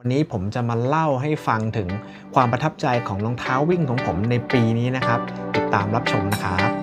วันนี้ผมจะมาเล่าให้ฟังถึงความประทับใจของรองเท้าวิ่งของผมในปีนี้นะครับ ติดตามรับชมนะครับ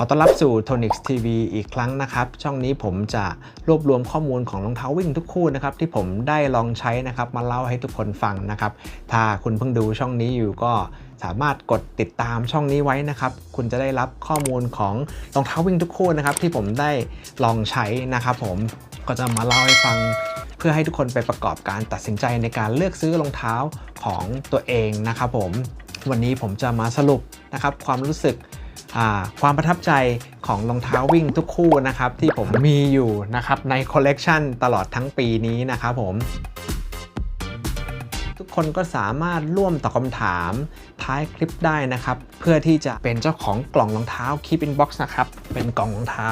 ขอต้อนรับสู่ Tonix TV อีกครั้งนะครับ ช่องนี้ผมจะรวบรวมข้อมูลของรองเท้าวิ่งทุกคู่นะครับที่ผมได้ลองใช้นะครับมาเล่าให้ทุกคนฟังนะครับ ถ้าคุณเพิ่งดูช่องนี้อยู่ก็สามารถกดติดตามช่องนี้ไว้นะครับ คุณจะได้รับข้อมูลของรองเท้าวิ่งทุกคู่นะครับที่ผมได้ลองใช้นะครับ ผมก็จะมาเล่าให้ฟังเพื่อให้ทุกคนไปประกอบการตัดสินใจในการเลือกซื้อรองเท้าของตัวเองนะครับ ผมวันนี้ผมจะมาสรุปนะครับความรู้สึก ความประทับใจของรองเท้าวิ่งทุกคู่นะครับที่ผมมีอยู่นะครับในคอลเลกชันตลอดทั้งปีนี้นะครับผมทุกคนก็สามารถร่วมตอบคำถามท้ายคลิปได้นะครับ เพื่อที่จะเป็นเจ้าของกล่องรองเท้า Keep in Box นะครับ เป็นกล่องรองเท้า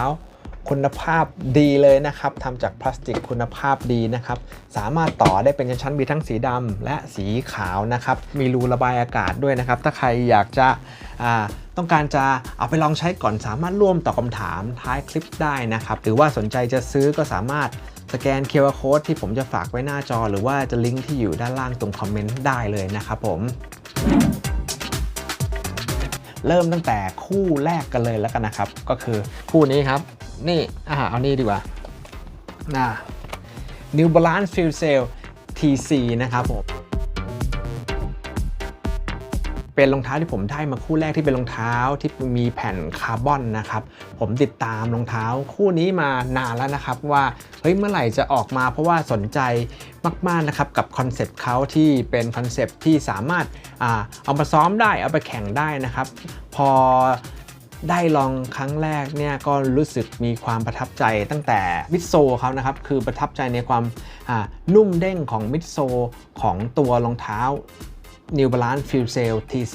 คุณภาพดีเลยนะครับทำจากพลาสติกคุณภาพดีนะครับ สามารถต่อได้เป็นชั้นๆมีทั้งสีดำและสีขาวนะครับ มีรูระบายอากาศด้วยนะครับ ถ้าใครอยากจะต้องการจะเอาไปลองใช้ก่อนสามารถร่วมตอบคำถามท้ายคลิปได้นะครับ หรือว่าสนใจจะซื้อก็สามารถสแกน QR Code ที่ผมจะฝากไว้หน้าจอ หรือว่าจะลิงก์ที่อยู่ด้านล่างตรงคอมเมนต์ได้เลยนะครับผมเริ่มตั้งแต่คู่แรกกันเลยแล้วกันนะครับ ก็คือคู่นี้ครับ นี่อ่าเอานี่ดีกว่าน่ New Balance Field Sail TC นะครับผมเป็นรองเท้าที่ผมได้มาคู่แรกที่เป็นรองเท้าที่มีแผ่นคาร์บอนนะครับ ผมติดตามรองเท้าคู่นี้มานานแล้วนะครับ ว่าเฮ้ยเมื่อไหร่จะออกมาเพราะว่าสนใจมากๆนะครับกับคอนเซปต์เขาที่เป็นคอนเซปต์ที่สามารถอาเอามาซ้อมได้เอาไปแข่งได้นะครับ พอ ได้ลองครั้งแรกเนี่ยก็รู้สึกมีความประทับใจตั้งแต่มิดโซเขานะครับคือประทับใจในความอ่านุ่มเด้งของมิดโซของตัวรองเท้า New Balance Fuel Cell TC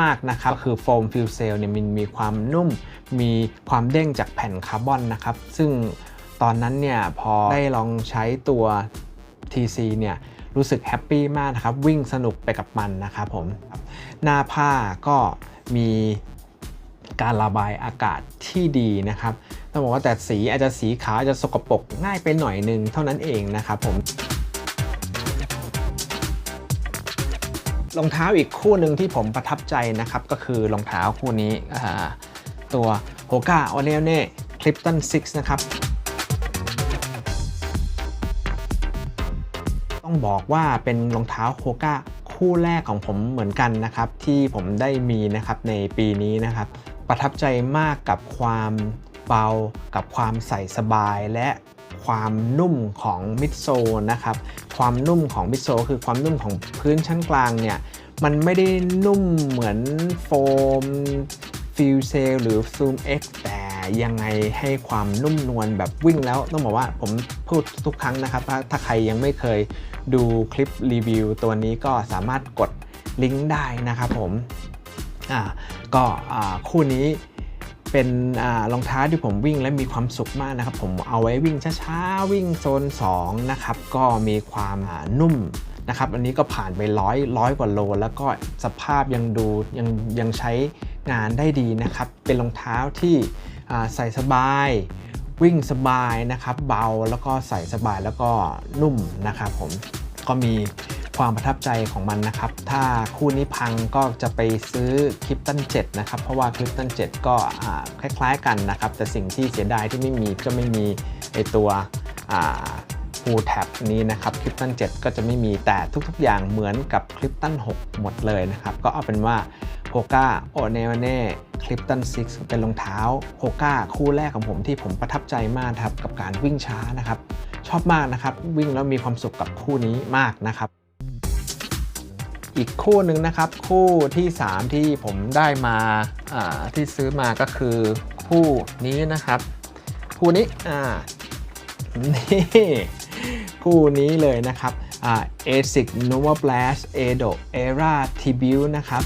มาก ๆ นะครับ คือโฟม Fuel Cell เนี่ยมันมีความนุ่ม มีความเด้งจากแผ่นคาร์บอนนะครับ ซึ่งตอนนั้นเนี่ยพอได้ลองใช้ตัว TC เนี่ยรู้สึกแฮปปี้มากนะครับ วิ่งสนุกไปกับมันนะครับผม หน้าผ้าก็มี การระบายอากาศที่ดีนะครับต้องบอกว่าแต่สีอาจจะสีขาวอาจจะสกปรกง่ายไปหน่อยหนึงเท่านั้นเองนะครับผมรองเท้าอีกคู่หนึ่งที่ผมประทับใจนะครับ ก็คือรองเท้าคู่นี้อ่าตัว Hoka o n e o n e Clifton 6 นะครับ ต้องบอกว่าเป็นรองเท้า Hoka คู่แรกของผมเหมือนกันนะครับ ที่ผมได้มีนะครับในปีนี้นะครับ ประทับใจมากกับความเบา กับความใส่สบายและความนุ่มของมิดโซนะครับ ความนุ่มของมิดโซคือความนุ่มของพื้นชั้นกลางเนี่ย มันไม่ได้นุ่มเหมือนโฟมฟิลเซลหรือ Zoom X แต่ยังไงให้ความนุ่มนวลแบบวิ่งแล้วต้องบอกว่าผมพูดทุกครั้งนะครับ ถ้าถ้าใครยังไม่เคยดูคลิปรีวิวตัวนี้ก็สามารถกดลิงก์ได้นะครับผม อ่าก็อ่าคู่นี้เป็นรองเท้าที่ผมวิ่งและมีความสุขมากนะครับ ผมเอาไว้วิ่งช้าๆ วิ่งโซน 2 นะครับ ก็มีความนุ่มนะครับอันนี้ก็ผ่านไปร้อยร้อยกว่าโล แล้วก็สภาพยังดูยังยังใช้งานได้ดีนะครับ เป็นรองเท้าที่ใส่สบายวิ่งสบายนะครับ เบาแล้วก็ใส่สบายแล้วก็นุ่มนะครับผมก็มี ความประทับใจของมันนะครับ ถ้าคู่นี้พังก็จะไปซื้อคลิปตัน7นะครับ เพราะว่าคลิปตัน7ก็คล้ายๆกันนะครับ แต่สิ่งที่เสียดายที่ไม่มีก็ไม่มีไอตัวอ่า Full Tab นี้นะครับ Clifton 7ก็จะไม่มีแต่ทุกๆ อย่างเหมือนกับ Clifton 6หมดเลยนะครับ ก็เอาเป็นว่า Hoka o n e o n e Clifton 6เป็นรองเท้า Hoka คู่แรกของผมที่ผมประทับใจมากครับกับการวิ่งช้านะครับ ชอบมากนะครับ วิ่งแล้วมีความสุขกับคู่นี้มากนะครับ อีกคู่หนึ่งนะครับ คู่ที่ 3 ที่ผมได้มาาที่ซื้อมาก็คือ คู่นี้นะครับ คู่นี้อ่านี่คู่นี้เลยนะครับอ่า ASIC Nova Blast Edo Era Tribute นะครับ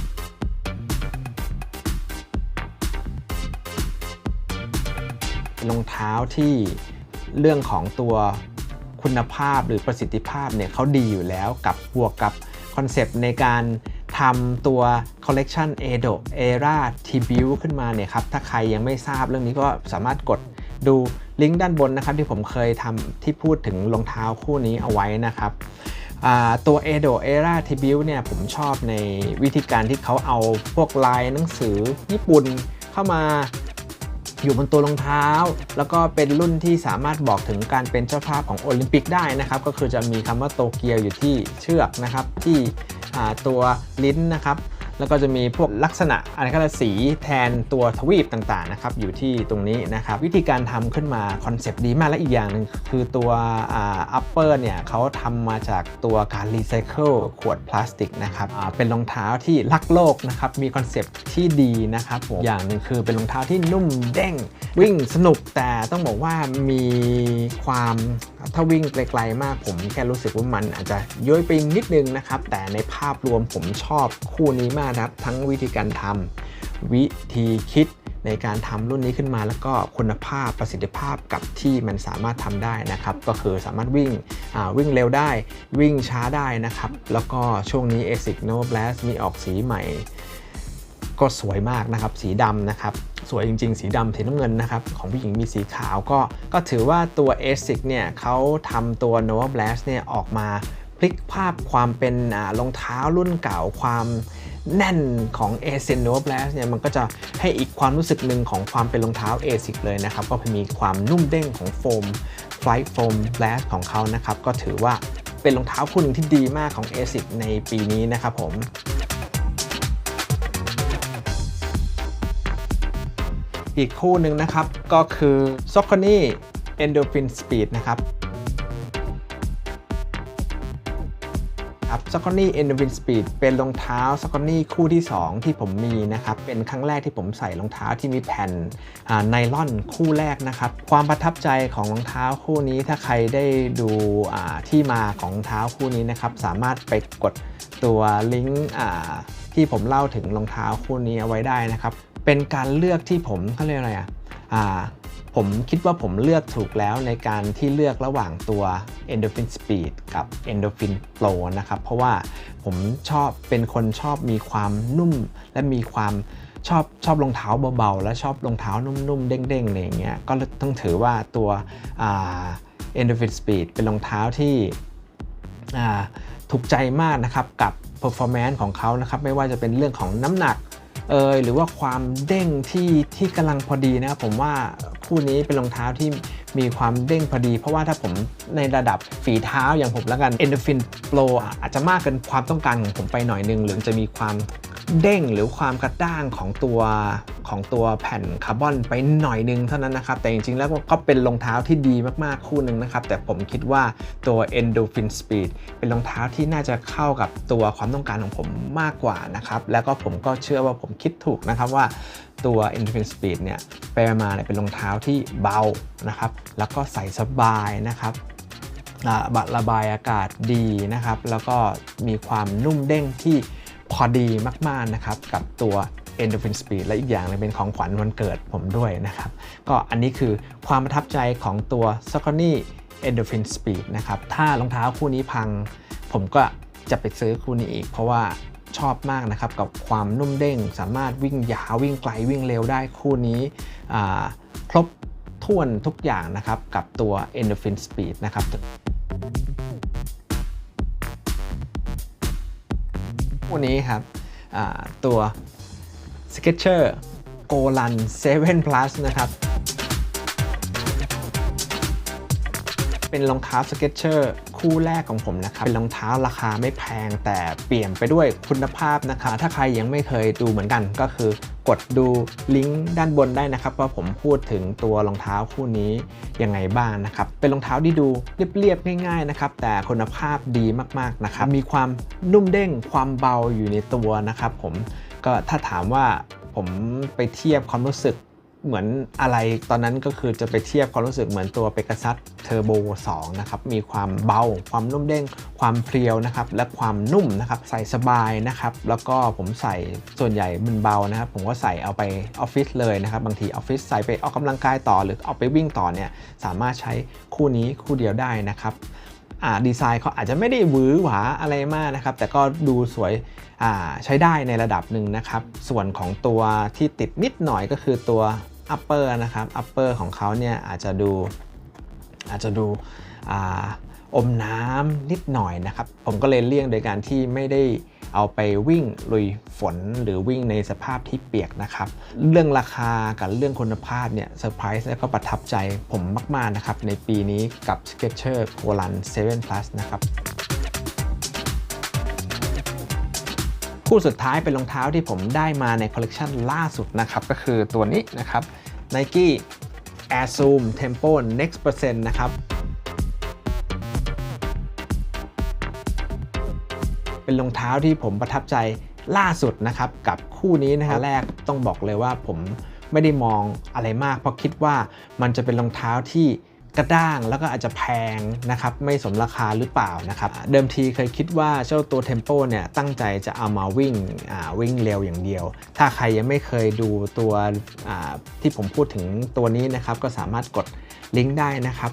รองเท้าที่เรื่องของตัวคุณภาพหรือประสิทธิภาพเนี่ยเขาดีอยู่แล้วกับบวกกับ คอนเซปต์ในการทำตัว Collection Edo Era Tribute ขึ้นมาเนี่ยครับ ถ้าใครยังไม่ทราบเรื่องนี้ก็สามารถกดดูลิงก์ด้านบนนะครับ ที่ผมเคยทำที่พูดถึงรองเท้าคู่นี้เอาไว้นะครับตัว Edo Era Tribute เนี่ยผมชอบในวิธีการที่เขาเอาพวกลายหนังสือญี่ปุ่นเข้ามา อยู่บนตัวรองเท้า แล้วก็เป็นรุ่นที่สามารถบอกถึงการเป็นเจ้าภาพของโอลิมปิกได้นะครับ ก็คือจะมีคำว่าโตเกียวอยู่ที่เชือกนะครับที่ตัวลิ้นนะครับ แล้วก็จะมีพวกลักษณะอะไรก็แล้วสีแทนตัวทวีปต่างๆนะครับอยู่ที่ตรงนี้นะครับวิธีการทำขึ้นมาคอนเซปต์ดีมากและอีกอย่างหนึ่งคือตัวอัปเปอร์เนี่ยเขาทำมาจากตัวการรีไซเคิลขวดพลาสติกนะครับเป็นรองเท้าที่รักโลกนะครับมีคอนเซปต์ที่ดีนะครับผมอย่างหนึ่งคือเป็นรองเท้าที่นุ่มเด้งวิ่งสนุกแต่ต้องบอกว่ามีความ ถ้าวิ่งไกลๆมากผมแค่รู้สึกว่ามันอาจจะย้อยไปนิดนึงนะครับ แต่ในภาพรวมผมชอบคู่นี้มากนะครับ ทั้งวิธีการทำวิธีคิดในการทำรุ่นนี้ขึ้นมาแล้วก็คุณภาพประสิทธิภาพกับที่มันสามารถทำได้นะครับ ก็คือสามารถวิ่งวิ่งเร็วได้ วิ่งช้าได้นะครับ แล้วก็ช่วงนี้ ASIC n o Blast มีออกสีใหม่ ก็สวยมากนะครับสีดำนะครับสวยจริง ๆ สีดำสีน้ำเงินนะครับของผู้หญิงมีสีขาวก็ ก็ถือว่าตัว ASIC เนี่ยเขาทำตัว Nova Blast เนี่ยออกมาพลิกภาพความเป็นรองเท้ารุ่นเก่าความแน่นของ ASIC Nova Blast เนี่ยมันก็จะให้อีกความรู้สึกหนึ่งของความเป็นรองเท้า ASIC เลยนะครับ ก็มีความนุ่มเด้งของโฟม Flight Foam Blast ของเขานะครับ ก็ถือว่าเป็นรองเท้าคู่หนึ่งที่ดีมากของ ASIC ในปีนี้นะครับผม อีกคู่หนึ่งนะครับ ก็คือ s o c o n y Endorphin Speed นะครับครับ s o c o n y Endorphin Speed เป็นรองเท้า s o c o n y คู่ที่ 2 ที่ผมมีนะครับ เป็นครั้งแรกที่ผมใส่รองเท้าที่มีแผ่นไนลอนคู่แรกนะครับ ความประทับใจของรองเท้าคู่นี้ถ้าใครได้ดูที่มาของรองเท้าคู่นี้นะครับ สามารถไปกดตัวลิงก์ที่ผมเล่าถึงรองเท้าคู่นี้เอาไว้ได้นะครับ เป็นการเลือกที่ผมเขาเรียกอะไรอะผมคิดว่าผมเลือกถูกแล้วในการที่เลือกระหว่างตัว Endorphin Speed กับ Endorphin Pro นะครับ เพราะว่าผมชอบเป็นคนชอบมีความนุ่ม และมีความชอบชอบรองเท้าเบาๆ และชอบรองเท้านุ่มๆ เด้งๆอะไรอย่างเงี้ยก็ต้องถือว่าตัว Endorphin Speed เป็นรองเท้าที่ถูกใจมากนะครับกับ performance ของเขานะครับไม่ว่าจะเป็นเรื่องของน้ำหนัก เอยหรือว่าความเด้งที่ที่กำลังพอดีนะครับผมว่าคู่นี้เป็นรองเท้าที่มีความเด้งพอดี เพราะว่าถ้าผมในระดับฝีเท้าอย่างผมแล้วกัน Endorphin Pro อะอาจจะมากเกินความต้องการของผมไปหน่อยนึง หรือจะมีความเด้งหรือความกระด้างของตัว ของตัวแผ่นคาร์บอนไปหน่อยนึงเท่านั้นนะครับ แต่จริงๆแล้วก็เป็นรองเท้าที่ดีมากๆคู่หนึ่งนะครับ แต่ผมคิดว่าตัว Endorphin Speed เป็นรองเท้าที่น่าจะเข้ากับตัวความต้องการของผมมากกว่านะครับ แล้วก็ผมก็เชื่อว่าผมคิดถูกนะครับว่าตัว Endorphin Speed เนี่ยไปมาเนี่ยเป็นรองเท้าที่เบานะครับ แล้วก็ใส่สบายนะครับอ่าระบายอากาศดีนะครับ แล้วก็มีความนุ่มเด้งที่พอดีมากๆนะครับกับตัว Endorphin Speed และอีกอย่างหนึงเป็นของขวัญวันเกิดผมด้วยนะครับ ก็อันนี้คือความประทับใจของตัว s o c o n y Endorphin Speed นะครับ ถ้ารองเท้าคู่นี้พัง ผมก็จะไปซื้อคู่นี้อีก เพราะว่าชอบมากนะครับ กับความนุ่มเด้ง สามารถวิ่งยาววิ่งไกลวิ่งเร็วได้คู่นี้ครบถ้วนทุกอย่างนะครับ กับตัว Endorphin Speed นะครับคู่นี้ครับอ่าตัว Skechers Go Run 7 Plus นะครับ เป็นรองเท้าสเก็ตเชอร์คู่แรกของผมนะครับ เป็นรองเท้าราคาไม่แพงแต่เปลี่ยนไปด้วยคุณภาพนะคะ ถ้าใครยังไม่เคยดูเหมือนกันก็คือกดดูลิงก์ด้านบนได้นะครับว่าผมพูดถึงตัวรองเท้าคู่นี้ยังไงบ้างนะครับ เป็นรองเท้าที่ดูเรียบๆง่าย ๆนะครับ แต่คุณภาพดีมากๆนะครับ มีความนุ่มเด้งความเบาอยู่ในตัวนะครับผม ก็ถ้าถามว่าผมไปเทียบความรู้สึกเหมือนอะไรตอนนั้นก็คือจะไปเทียบความรู้สึกเหมือนตัวเปกัซัสเทอร์โบ2นะครับ มีความเบา ความนุ่มเด้ง ความเพรียวนะครับ และความนุ่มนะครับ ใส่สบายนะครับ แล้วก็ผมใส่ส่วนใหญ่มันเบานะครับ ผมก็ใส่เอาไปออฟฟิศเลยนะครับ บางทีออฟฟิศใส่ไปออกกำลังกายต่อหรือเอาไปวิ่งต่อเนี่ย สามารถใช้คู่นี้คู่เดียวได้นะครับ ดีไซน์เขาอาจจะไม่ได้หวือหวาอะไรมากนะครับ แต่ก็ดูสวยใช้ได้ในระดับหนึ่งนะครับ ส่วนของตัวที่ติดนิดหน่อยก็คือตัว upper นะครับ upper ของเขาเนี่ยอาจจะดูอาจจะดูออมน้ำนิดหน่อยนะครับ ผมก็เลยเลี่ยงโดยการที่ไม่ได้ เอาไปวิ่งลุยฝนหรือวิ่งในสภาพที่เปียกนะครับ เรื่องราคากับเรื่องคุณภาพเนี่ยเซอร์ไพรส์และก็ประทับใจผมมาก ๆ นะครับ ในปีนี้กับ Skechers g o l a n 7 Plus นะครับคู่สุดท้ายเป็นรองเท้าที่ผมได้มาในคอลเลกชันล่าสุดนะครับ ก็คือตัวนี้นะครับ Nike Air Zoom Tempo Next Percent นะครับ เป็นรองเท้าที่ผมประทับใจล่าสุดนะครับกับคู่นี้นะครับแรกต้องบอกเลยว่าผมไม่ได้มองอะไรมาก เพราะคิดว่ามันจะเป็นรองเท้าที่กระด้างแล้วก็อาจจะแพงนะครับไม่สมราคาหรือเปล่านะครับเดิมทีเคยคิดว่าเจ้าตัว Tempo เนี่ยตั้งใจจะเอามาวิ่งวิ่งเร็วอย่างเดียว ถ้าใครยังไม่เคยดูตัวที่ผมพูดถึงตัวนี้นะครับก็สามารถกดลิงก์ได้นะครับ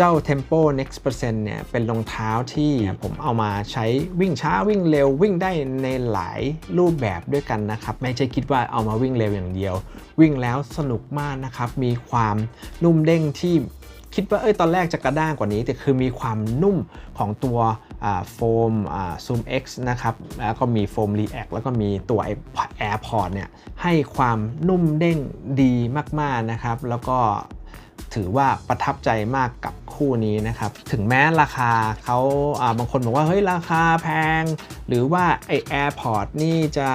เจ้า Tempo Next Percent เนี่ยเป็นรองเท้าที่ผมเอามาใช้วิ่งช้าวิ่งเร็ววิ่งได้ในหลายรูปแบบด้วยกันนะครับ ไม่ใช่คิดว่าเอามาวิ่งเร็วอย่างเดียว วิ่งแล้วสนุกมากนะครับ มีความนุ่มเด้งที่คิดว่าเอ้ยตอนแรกจะกระด้างกว่านี้ แต่คือมีความนุ่มของตัวโฟมซูม X นะครับ แล้วก็มีโฟม React แล้วก็มีตัว AirPod เนี่ยให้ความนุ่มเด้งดีมากๆนะครับ แล้วก็ ถือว่าประทับใจมากกับคู่นี้นะครับ ถึงแม้ราคาเขาบางคนบอกว่าเฮ้ยราคาแพง หรือว่าไอ AirPod นี่จะ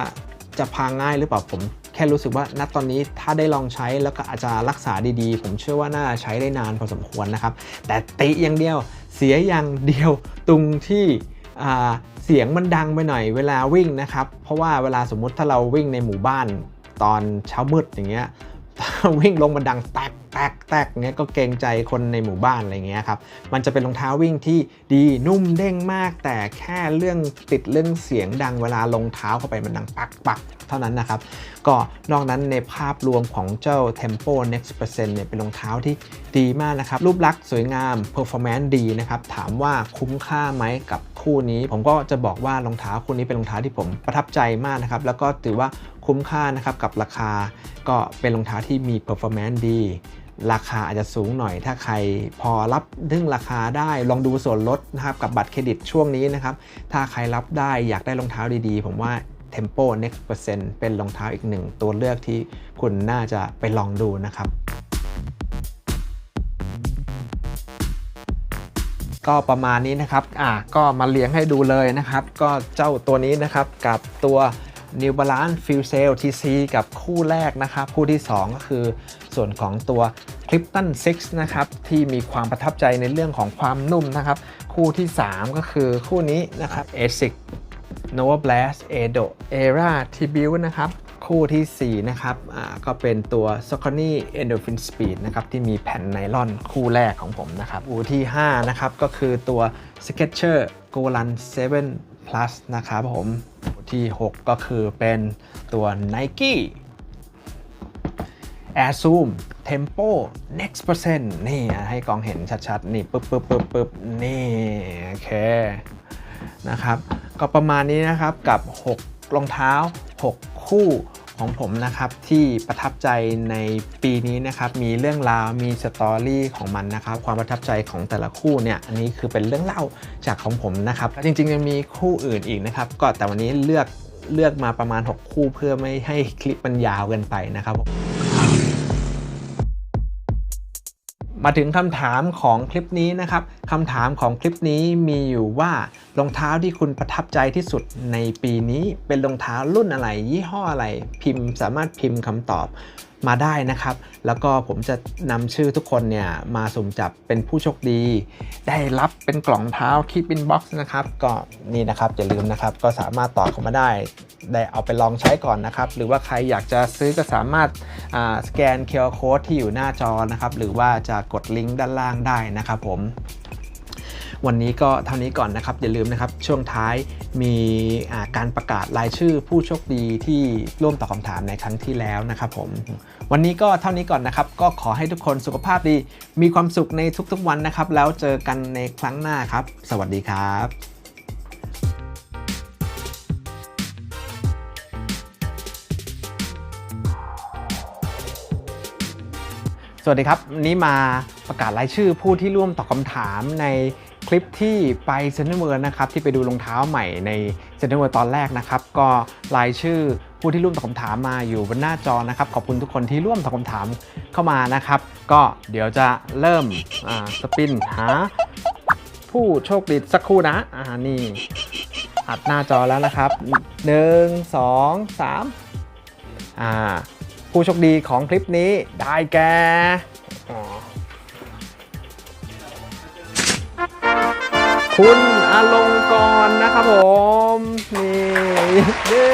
จะพังง่ายหรือเปล่าผมแค่รู้สึกว่าณตอนนี้ถ้าได้ลองใช้แล้วก็อาจจะรักษาดีๆ ผมเชื่อว่าน่าใช้ได้นานพอสมควรนะครับ แต่ติอย่างเดียวเสียอย่างเดียวตรงที่เสียงมันดังไปหน่อยเวลาวิ่งนะครับ เพราะว่าเวลาสมมุติถ้าเราวิ่งในหมู่บ้านตอนเช้ามืดอย่างเงี้ยวิ่งลงมันดังแตก แตกแตกเนี้ยก็เกรงใจคนในหมู่บ้านอะไรเงี้ยครับ มันจะเป็นรองเท้าวิ่งที่ดีนุ่มเด้งมาก แต่แค่เรื่องติดเรื่องเสียงดังเวลาลงเท้าเข้าไปมันดังปักปักเท่านั้นนะครับ ก็นอกนั้นในภาพรวมของเจ้า Tempo Next Percent เนี่ยเป็นรองเท้าที่ดีมากนะครับ รูปลักษณ์สวยงาม Performance ดีนะครับ ถามว่าคุ้มค่าไหมกับคู่นี้ ผมก็จะบอกว่ารองเท้าคู่นี้เป็นรองเท้าที่ผมประทับใจมากนะครับ แล้วก็ถือว่าคุ้มค่านะครับกับราคา ก็เป็นรองเท้าที่มี performance ดี ราคาอาจจะสูงหน่อย ถ้าใครพอรับดึงราคาได้ลองดูส่วนลดนะครับกับบัตรเครดิตช่วงนี้นะครับ ถ้าใครรับได้อยากได้รองเท้าดีๆ ผมว่า Tempo Next Percent เป็นรองเท้าอีกหนึ่งตัวเลือกที่คุณน่าจะไปลองดูนะครับก็ประมาณนี้นะครับ อะก็มาเลี้ยงให้ดูเลยนะครับ ก็เจ้าตัวนี้นะครับกับตัว New Balance Fuel Cell TC กับคู่แรกนะครับ คู่ที่ 2 ก็คือ ส่วนของตัว Clifton 6 นะครับที่มีความประทับใจในเรื่องของความนุ่มนะครับ คู่ที่ 3 ก็คือคู่นี้นะครับ ASIC Nova Blast Edo Era Tribute นะครับคู่ที่ 4 นะครับก็เป็นตัว s o c o n y Endorphin Speed นะครับที่มีแผ่นไนลอนคู่แรกของผมนะครับคู่ที่ 5 นะครับก็คือตัว Skechers g o l a n 7 Plus นะครับผมที่ 6 ก็คือเป็นตัว Nike Air Zoom Tempo Next Percent นี่ให้กองเห็นชัดๆ นี่ปึ๊บปึ๊บปึ๊บปึ๊บนี่โอเคนะครับ ก็ประมาณนี้นะครับกับ 6 รองเท้า 6 คู่ของผมนะครับที่ประทับใจในปีนี้นะครับมีเรื่องราวมีสตอรี่ของมันนะครับความประทับใจของแต่ละคู่เนี่ยอันนี้คือเป็นเรื่องเล่าจากของผมนะครับจริงๆยังมีคู่อื่นอีกนะครับก็แต่วันนี้เลือกเลือกมาประมาณ 6 คู่เพื่อไม่ให้คลิปมันยาวเกินไปนะครับม มาถึงคำถามของคลิปนี้นะครับคำถามของคลิปนี้มีอยู่ว่ารองเท้าที่คุณประทับใจที่สุดในปีนี้เป็นรองเท้ารุ่นอะไร ยี่ห้ออะไร พิมพ์สามารถพิมพ์คำตอบ มาได้นะครับ แล้วก็ผมจะนำชื่อทุกคนเนี่ยมาสุ่มจับเป็นผู้โชคดี ได้รับเป็นกล่องเท้าคีบินบ็อกซ์นะครับก็นี่นะครับอย่าลืมนะครับก็สามารถต่อเข้ามาได้ ได้เอาไปลองใช้ก่อนนะครับ หรือว่าใครอยากจะซื้อก็สามารถสแกน QR Code ที่อยู่หน้าจอนะครับ หรือว่าจะกดลิงก์ด้านล่างได้นะครับผม วันนี้ก็เท่านี้ก่อนนะครับ อย่าลืมนะครับ ช่วงท้ายมีการประกาศรายชื่อผู้โชคดีที่ร่วมตอบคำถามในครั้งที่แล้วนะครับผม วันนี้ก็เท่านี้ก่อนนะครับ ก็ขอให้ทุกคนสุขภาพดี มีความสุขในทุกๆวันนะครับ แล้วเจอกันในครั้งหน้าครับ สวัสดีครับสวัสดีครับนนี้มาประกาศรายชื่อผู้ที่ร่วมตอบคำถามใน คลิปที่ไปเซนเตอร์เวิร์นะครับที่ไปดูรองเท้าใหม่ในเซนเตอร์เวิร์ตอนแรกนะครับ ก็รายชื่อผู้ที่ร่วมตอบคำถามมาอยู่บนหน้าจอนะครับ ขอบคุณทุกคนที่ร่วมตอบคำถามเข้ามานะครับ ก็เดี๋ยวจะเริ่มสปินหาผู้โชคดีสักครู่นะอ่านี่อัดหน้าจอแล้วนะครับ 1 2 3อ่าผู้โชคดีของคลิปนี้ได้แก่ คุณอลงกรณ์นะครับผม นี่เย้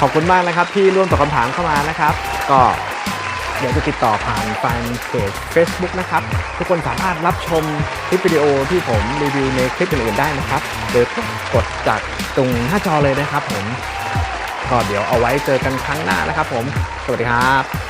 ขอบคุณมากนะครับที่ร่วมตอบคำถามเข้ามานะครับ ก็เดี๋ยวจะติดต่อผ่านแฟนเพจ Facebook นะครับ ทุกคนสามารถรับชมคลิปวิดีโอที่ผมรีวิวในคลิปอื่นๆได้นะครับ โดยกดจากตรงหน้าจอเลยนะครับผม ก็เดี๋ยวเอาไว้เจอกันครั้งหน้านะครับผม สวัสดีครับ